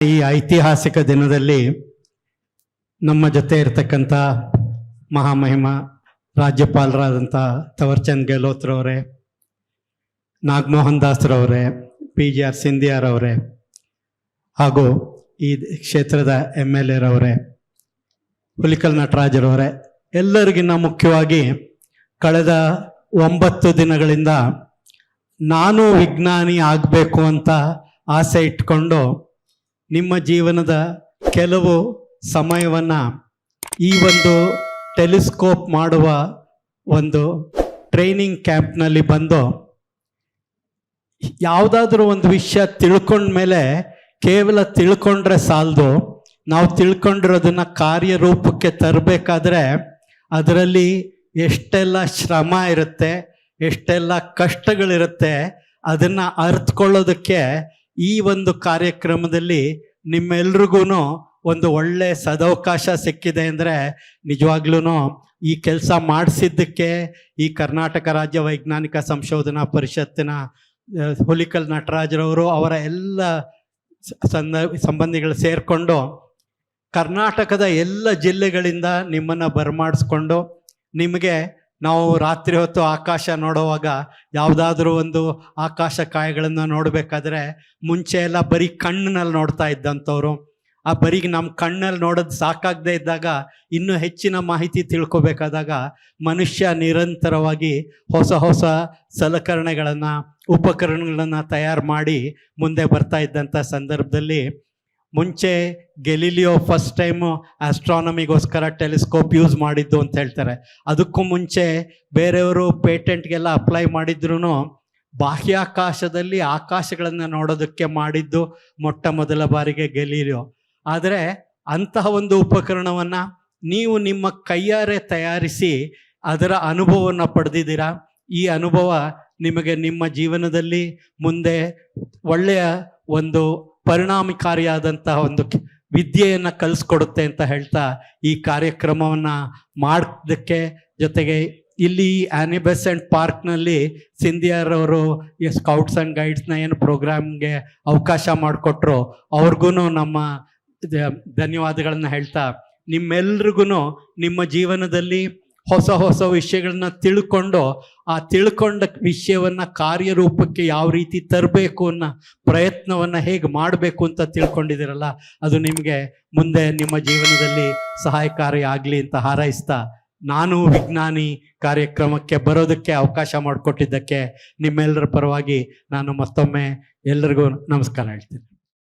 ಈ ಐತಿಹಾಸಿಕ ದಿನದಲ್ಲಿ ನಮ್ಮ ಜೊತೆ ಇರತಕ್ಕಂಥ ಮಹಾಮಹಿಮ ರಾಜ್ಯಪಾಲರಾದಂಥ ತವರ್ಚಂದ್ ಗೆಹ್ಲೋತ್ರವರೇ ನಾಗಮೋಹನ್ ದಾಸ್ರವರೇ ಪಿ ಜಿ ಆರ್ ಸಿಂಧಿಯಾರವರೇ ಹಾಗೂ ಈ ಕ್ಷೇತ್ರದ ಎಂ ಎಲ್ ಎರವರೇ ಹುಲಿಕಲ್ ನಟರಾಜರವರೇ ಎಲ್ಲರಿಗಿನ್ನ ಮುಖ್ಯವಾಗಿ ಕಳೆದ ಒಂಬತ್ತು ದಿನಗಳಿಂದ ನಾನು ವಿಜ್ಞಾನಿ ಆಗಬೇಕು ಅಂತ ಆಸೆ ಇಟ್ಕೊಂಡು ನಿಮ್ಮ ಜೀವನದ ಕೆಲವು ಸಮಯವನ್ನು ಈ ಒಂದು ಟೆಲಿಸ್ಕೋಪ್ ಮಾಡುವ ಒಂದು ಟ್ರೈನಿಂಗ್ ಕ್ಯಾಂಪ್ನಲ್ಲಿ ಬಂದು ಯಾವುದಾದ್ರೂ ಒಂದು ವಿಷಯ ತಿಳ್ಕೊಂಡ ಮೇಲೆ ಕೇವಲ ತಿಳ್ಕೊಂಡ್ರೆ ಸಾಲದು. ನಾವು ತಿಳ್ಕೊಂಡಿರೋದನ್ನು ಕಾರ್ಯರೂಪಕ್ಕೆ ತರಬೇಕಾದ್ರೆ ಅದರಲ್ಲಿ ಎಷ್ಟೆಲ್ಲ ಶ್ರಮ ಇರುತ್ತೆ, ಎಷ್ಟೆಲ್ಲ ಕಷ್ಟಗಳಿರುತ್ತೆ, ಅದನ್ನು ಅರ್ಥಕೊಳ್ಳೋದಕ್ಕೆ ಈ ಒಂದು ಕಾರ್ಯಕ್ರಮದಲ್ಲಿ ನಿಮ್ಮೆಲ್ರಿಗೂ ಒಂದು ಒಳ್ಳೆ ಸದವಕಾಶ ಸಿಕ್ಕಿದೆ ಅಂದರೆ ನಿಜವಾಗ್ಲೂ ಈ ಕೆಲಸ ಮಾಡಿಸಿದ್ದಕ್ಕೆ ಈ ಕರ್ನಾಟಕ ರಾಜ್ಯ ವೈಜ್ಞಾನಿಕ ಸಂಶೋಧನಾ ಪರಿಷತ್ತಿನ ಹುಲಿಕಲ್ ನಟರಾಜರವರು ಅವರ ಎಲ್ಲ ಸಂದ, ಸಂಬಂಧಿಗಳು ಸೇರಿಕೊಂಡು ಕರ್ನಾಟಕದ ಎಲ್ಲ ಜಿಲ್ಲೆಗಳಿಂದ ನಿಮ್ಮನ್ನು ಬರಮಾಡಿಸ್ಕೊಂಡು ನಿಮಗೆ ನಾವು ರಾತ್ರಿ ಹೊತ್ತು ಆಕಾಶ ನೋಡುವಾಗ ಯಾವುದಾದ್ರೂ ಒಂದು ಆಕಾಶ ಕಾಯಗಳನ್ನು ನೋಡಬೇಕಾದ್ರೆ ಮುಂಚೆ ಎಲ್ಲ ಬರೀ ಕಣ್ಣಿನಲ್ಲಿ ನೋಡ್ತಾ ಇದ್ದಂಥವ್ರು. ಆ ಬರೀ ನಮ್ಮ ಕಣ್ಣಲ್ಲಿ ನೋಡೋದು ಸಾಕಾಗದೇ ಇದ್ದಾಗ ಇನ್ನೂ ಹೆಚ್ಚಿನ ಮಾಹಿತಿ ತಿಳ್ಕೊಬೇಕಾದಾಗ ಮನುಷ್ಯ ನಿರಂತರವಾಗಿ ಹೊಸ ಹೊಸ ಸಲಕರಣೆಗಳನ್ನು, ಉಪಕರಣಗಳನ್ನು ತಯಾರು ಮಾಡಿ ಮುಂದೆ ಬರ್ತಾ ಇದ್ದಂಥ ಸಂದರ್ಭದಲ್ಲಿ ಮುಂಚೆ ಗೆಲಿಲಿಯೋ ಫಸ್ಟ್ ಟೈಮು ಆಸ್ಟ್ರಾನಮಿಗೋಸ್ಕರ ಟೆಲಿಸ್ಕೋಪ್ ಯೂಸ್ ಮಾಡಿದ್ದು ಅಂತ ಹೇಳ್ತಾರೆ. ಅದಕ್ಕೂ ಮುಂಚೆ ಬೇರೆಯವರು ಪೇಟೆಂಟ್ಗೆಲ್ಲ ಅಪ್ಲೈ ಮಾಡಿದ್ರು ಬಾಹ್ಯಾಕಾಶದಲ್ಲಿ ಆಕಾಶಗಳನ್ನು ನೋಡೋದಕ್ಕೆ ಮಾಡಿದ್ದು ಮೊಟ್ಟ ಮೊದಲ ಬಾರಿಗೆ ಗೆಲಿಲಿಯೋ ಆದರೆ ಅಂತಹ ಒಂದು ಉಪಕರಣವನ್ನು ನೀವು ನಿಮ್ಮ ಕೈಯಾರೆ ತಯಾರಿಸಿ ಅದರ ಅನುಭವವನ್ನು ಪಡೆದಿದ್ದೀರಾ? ಈ ಅನುಭವ ನಿಮಗೆ ನಿಮ್ಮ ಜೀವನದಲ್ಲಿ ಮುಂದೆ ಒಳ್ಳೆಯ ಒಂದು ಪರಿಣಾಮಕಾರಿಯಾದಂತಹ ಒಂದು ವಿದ್ಯೆಯನ್ನು ಕಲಿಸ್ಕೊಡುತ್ತೆ ಅಂತ ಹೇಳ್ತಾ ಈ ಕಾರ್ಯಕ್ರಮವನ್ನು ಮಾಡೋದಕ್ಕೆ ಜೊತೆಗೆ ಇಲ್ಲಿ ಆನಿಬೆಸೆಂಟ್ ಪಾರ್ಕ್ನಲ್ಲಿ ಸಿಂಧಿಯಾರವರು ಈ ಸ್ಕೌಟ್ಸ್ ಆ್ಯಂಡ್ ಗೈಡ್ಸ್ನ ಏನು ಪ್ರೋಗ್ರಾಮ್ಗೆ ಅವಕಾಶ ಮಾಡಿಕೊಟ್ರು ಅವ್ರಿಗೂ ನಮ್ಮ ಧನ್ಯವಾದಗಳನ್ನ ಹೇಳ್ತಾ ನಿಮ್ಮೆಲ್ರಿಗೂ ನಿಮ್ಮ ಜೀವನದಲ್ಲಿ ಹೊಸ ಹೊಸ ವಿಷಯಗಳನ್ನ ತಿಳ್ಕೊಂಡು ಆ ತಿಳ್ಕೊಂಡ ವಿಷಯವನ್ನ ಕಾರ್ಯರೂಪಕ್ಕೆ ಯಾವ ರೀತಿ ತರಬೇಕು ಅನ್ನೋ ಪ್ರಯತ್ನವನ್ನ ಹೇಗೆ ಮಾಡಬೇಕು ಅಂತ ತಿಳ್ಕೊಂಡಿದ್ದೀರಲ್ಲ, ಅದು ನಿಮಗೆ ಮುಂದೆ ನಿಮ್ಮ ಜೀವನದಲ್ಲಿ ಸಹಾಯಕಾರಿ ಆಗಲಿ ಅಂತ ಹಾರೈಸ್ತಾ ನಾನು ವಿಜ್ಞಾನಿ ಕಾರ್ಯಕ್ರಮಕ್ಕೆ ಬರೋದಕ್ಕೆ ಅವಕಾಶ ಮಾಡಿಕೊಟ್ಟಿದ್ದಕ್ಕೆ ನಿಮ್ಮೆಲ್ಲರ ಪರವಾಗಿ ನಾನು ಮತ್ತೊಮ್ಮೆ ಎಲ್ರಿಗೂ ನಮಸ್ಕಾರ ಹೇಳ್ತೀನಿ.